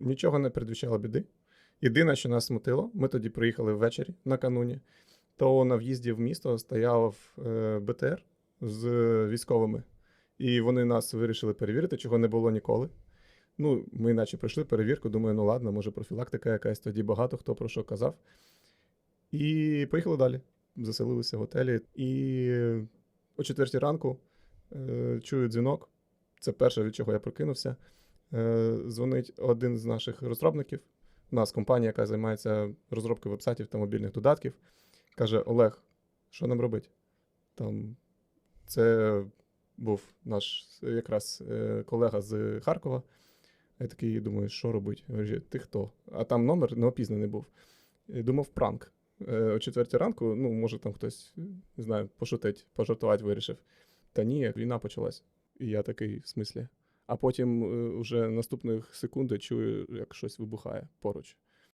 Нічого не передвіщало біди. Єдине, що нас смутило, ми тоді приїхали ввечері накануні, то на в'їзді в місто стояв е, БТР з військовими. І вони нас вирішили перевірити, чого не було ніколи. Ну, ми наче пройшли перевірку, думаю, ну ладно, може профілактика якась, тоді багато хто про що казав. І поїхали далі. Заселилися в готелі. І о четвертій ранку е, чую дзвінок. Це перше, від чого я прокинувся. Е, дзвонить один з наших розробників. У нас компанія, яка займається розробкою вебсайтів та мобільних додатків. Каже: Олег, що нам робити? Там це був наш якраз е, колега з Харкова. Я такий думаю, що? Говорю, ти хто? А там номер неопізнаний був. Я думав, пранк. Е, О четвертій ранку, ну, може, там хтось, не знаю, пошутить, пожартувати вирішив. Та ні, війна почалась. І я такий, в смислі. А потім е, уже наступних секунди чую, як щось вибухає поруч.